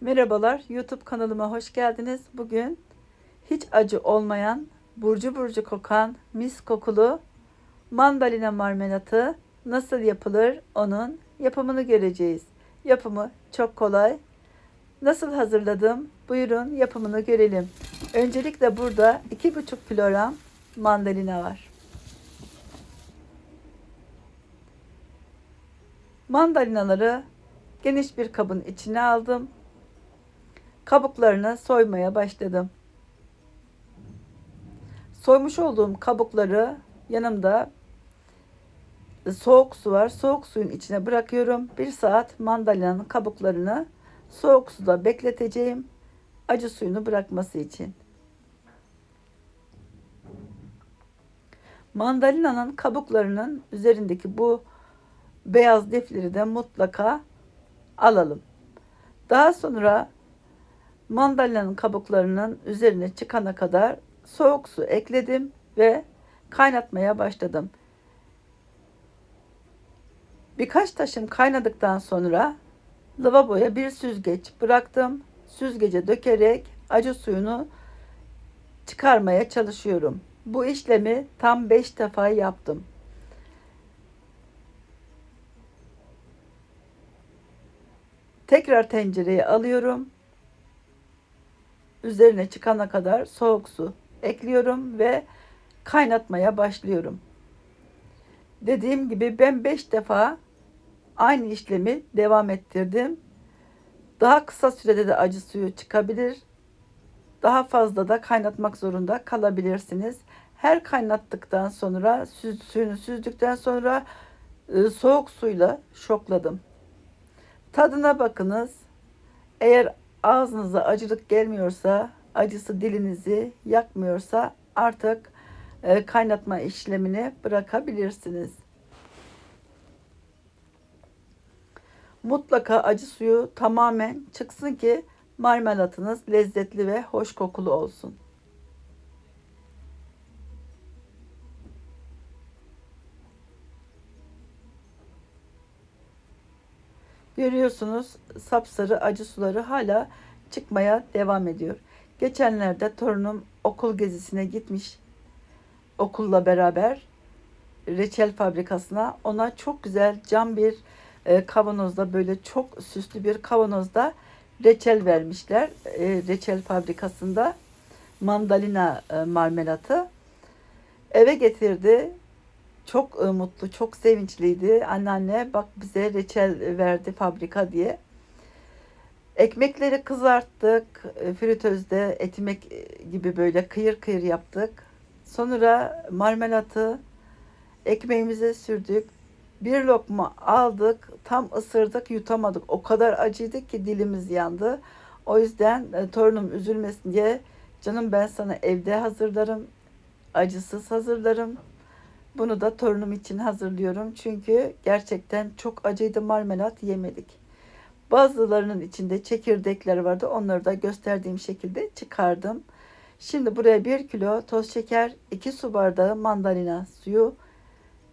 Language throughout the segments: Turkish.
Merhabalar, YouTube kanalıma hoş geldiniz. Bugün hiç acı olmayan, burcu burcu kokan, mis kokulu mandalina marmelatı nasıl yapılır onun yapımını göreceğiz. Yapımı çok kolay. Nasıl hazırladım? Buyurun yapımını görelim. Öncelikle burada 2,5 kilogram mandalina var. Mandalinaları geniş bir kabın içine aldım. Kabuklarını soymaya başladım. Soymuş olduğum kabukları yanımda soğuk su var. Soğuk suyun içine bırakıyorum. Bir saat mandalinanın kabuklarını soğuk suda bekleteceğim. Acı suyunu bırakması için. Mandalinanın kabuklarının üzerindeki bu beyaz lifleri de mutlaka alalım. Daha sonra mandalinanın kabuklarının üzerine çıkana kadar soğuk su ekledim ve kaynatmaya başladım. Birkaç taşım kaynadıktan sonra lavaboya bir süzgeç bıraktım. Süzgece dökerek acı suyunu çıkarmaya çalışıyorum. Bu işlemi tam 5 defa yaptım. Tekrar tencereye alıyorum. Üzerine çıkana kadar soğuk su ekliyorum ve kaynatmaya başlıyorum. Dediğim gibi ben 5 defa aynı işlemi devam ettirdim. Daha kısa sürede de acı suyu çıkabilir. Daha fazla da kaynatmak zorunda kalabilirsiniz. Her kaynattıktan sonra suyunu süzdükten sonra e, soğuk suyla şokladım. Tadına bakınız. Eğer ağzınıza acılık gelmiyorsa, acısı dilinizi yakmıyorsa artık e, kaynatma işlemini bırakabilirsiniz. Mutlaka acı suyu tamamen çıksın ki marmelatınız lezzetli ve hoş kokulu olsun. Görüyorsunuz sapsarı acı suları hala çıkmaya devam ediyor. Geçenlerde torunum okul gezisine gitmiş. Okulla beraber reçel fabrikasına. Ona çok güzel cam bir e, kavanozda böyle çok süslü bir kavanozda reçel vermişler. E, reçel fabrikasında mandalina e, marmelatı. Eve getirdi. Çok e, mutlu, çok sevinçliydi. Anneanne bak bize reçel verdi fabrika diye. Ekmekleri kızarttık. E, Fritözde etimek gibi böyle kıyır kıyır yaptık. Sonra marmelatı ekmeğimize sürdük. Bir lokma aldık. Tam ısırdık, yutamadık. O kadar acıydı ki dilimiz yandı. O yüzden e, torunum üzülmesin diye canım ben sana evde hazırlarım. Acısız hazırlarım. Bunu da torunum için hazırlıyorum. Çünkü gerçekten çok acıydı marmelat yemedik. Bazılarının içinde çekirdekler vardı. Onları da gösterdiğim şekilde çıkardım. Şimdi buraya 1 kilo toz şeker, 2 su bardağı mandalina suyu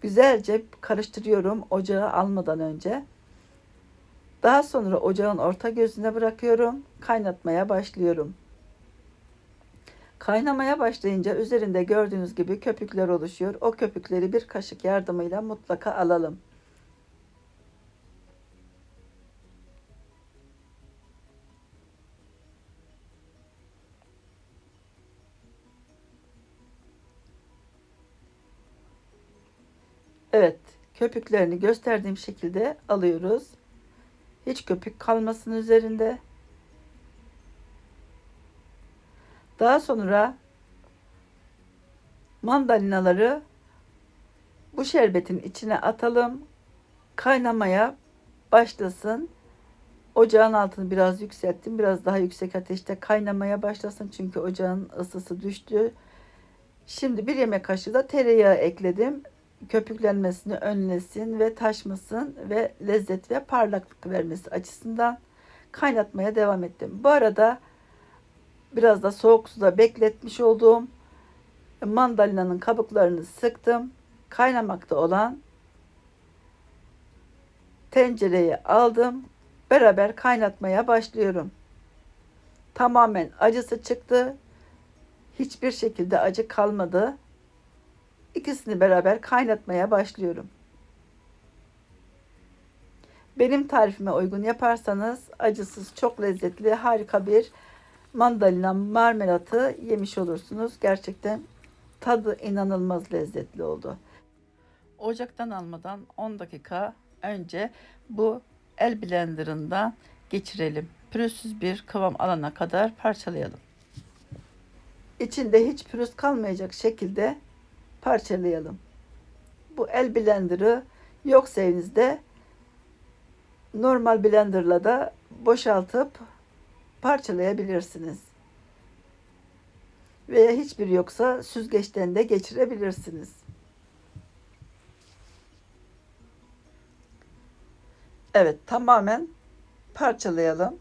güzelce karıştırıyorum ocağa almadan önce. Daha sonra ocağın orta gözüne bırakıyorum. Kaynatmaya başlıyorum. Kaynamaya başlayınca üzerinde gördüğünüz gibi köpükler oluşuyor. O köpükleri bir kaşık yardımıyla mutlaka alalım. Evet, köpüklerini gösterdiğim şekilde alıyoruz. Hiç köpük kalmasın üzerinde. Daha sonra mandalinaları bu şerbetin içine atalım. Kaynamaya başlasın. Ocağın altını biraz yükselttim. Biraz daha yüksek ateşte kaynamaya başlasın. Çünkü ocağın ısısı düştü. Şimdi bir yemek kaşığı da tereyağı ekledim. Köpüklenmesini önlesin ve taşmasın ve lezzet ve parlaklık vermesi açısından kaynatmaya devam ettim. Bu arada Biraz da soğuk suda bekletmiş olduğum mandalinanın kabuklarını sıktım. Kaynamakta olan tencereye aldım. Beraber kaynatmaya başlıyorum. Tamamen acısı çıktı. Hiçbir şekilde acı kalmadı. İkisini beraber kaynatmaya başlıyorum. Benim tarifime uygun yaparsanız acısız, çok lezzetli, harika bir mandalina marmelatı yemiş olursunuz. Gerçekten tadı inanılmaz lezzetli oldu. Ocaktan almadan 10 dakika önce bu el blenderından geçirelim. Pürüzsüz bir kıvam alana kadar parçalayalım. İçinde hiç pürüz kalmayacak şekilde parçalayalım. Bu el blenderı yoksa evinizde normal blenderla da boşaltıp parçalayabilirsiniz. Veya hiçbir yoksa süzgeçten de geçirebilirsiniz. Evet, tamamen parçalayalım.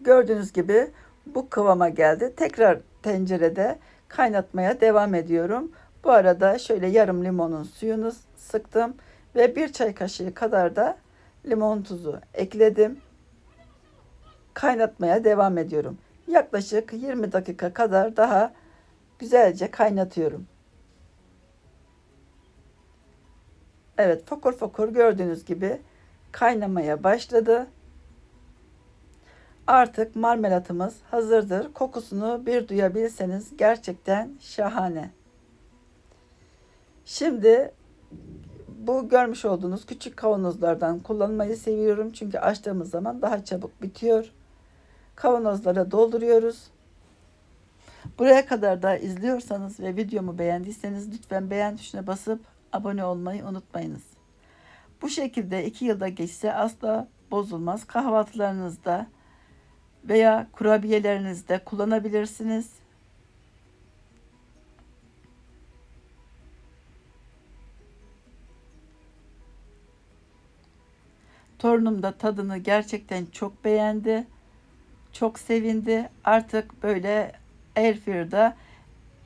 Gördüğünüz gibi bu kıvama geldi. Tekrar tencerede kaynatmaya devam ediyorum. Bu arada şöyle yarım limonun suyunu sıktım ve bir çay kaşığı kadar da limon tuzu ekledim. Kaynatmaya devam ediyorum. Yaklaşık 20 dakika kadar daha güzelce kaynatıyorum. Evet, fokur fokur gördüğünüz gibi kaynamaya başladı. Artık marmelatımız hazırdır. Kokusunu bir duyabilseniz gerçekten şahane. Şimdi bu görmüş olduğunuz küçük kavanozlardan kullanmayı seviyorum. Çünkü açtığımız zaman daha çabuk bitiyor. Kavanozlara dolduruyoruz. Buraya kadar da izliyorsanız ve videomu beğendiyseniz lütfen beğen tuşuna basıp abone olmayı unutmayınız. Bu şekilde iki yılda geçse asla bozulmaz. Kahvaltılarınızda veya kurabiyelerinizde kullanabilirsiniz. Torunum da tadını gerçekten çok beğendi. Çok sevindi. Artık böyle airfryer'da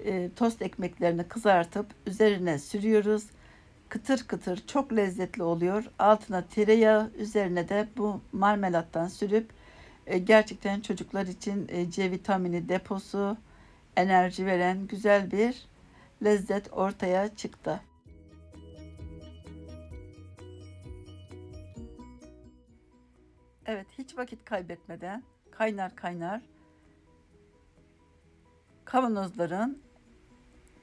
e, tost ekmeklerini kızartıp üzerine sürüyoruz. Kıtır kıtır çok lezzetli oluyor. Altına tereyağı, üzerine de bu marmelattan sürüp e, gerçekten çocuklar için e, C vitamini deposu, enerji veren güzel bir lezzet ortaya çıktı. Evet, hiç vakit kaybetmeden kaynar kaynar kavanozların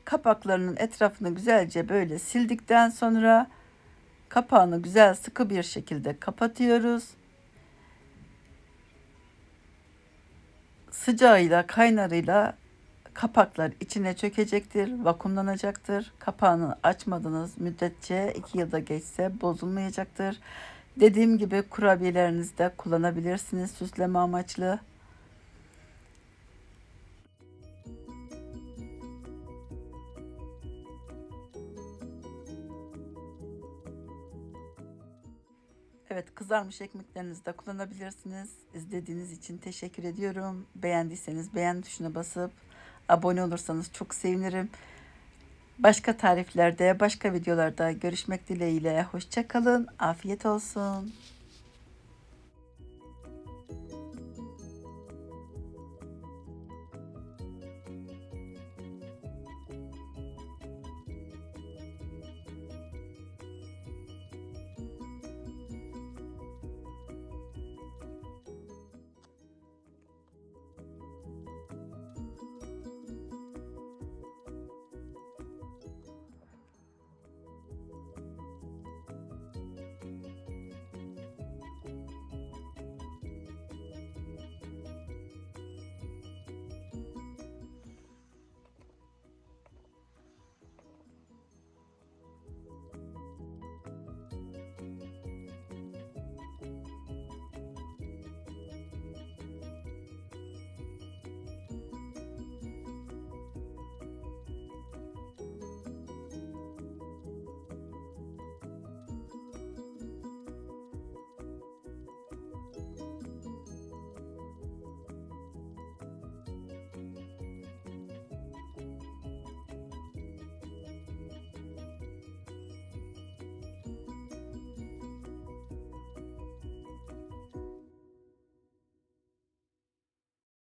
kapaklarının etrafını güzelce böyle sildikten sonra kapağını güzel sıkı bir şekilde kapatıyoruz. Sıcağıyla kaynarıyla kapaklar içine çökecektir, vakumlanacaktır. Kapağını açmadığınız müddetçe iki yılda geçse bozulmayacaktır. Dediğim gibi kurabiyelerinizde kullanabilirsiniz süsleme amaçlı. Evet kızarmış ekmeklerinizi de kullanabilirsiniz. İzlediğiniz için teşekkür ediyorum. Beğendiyseniz beğen tuşuna basıp abone olursanız çok sevinirim. Başka tariflerde, başka videolarda görüşmek dileğiyle. Hoşçakalın. Afiyet olsun.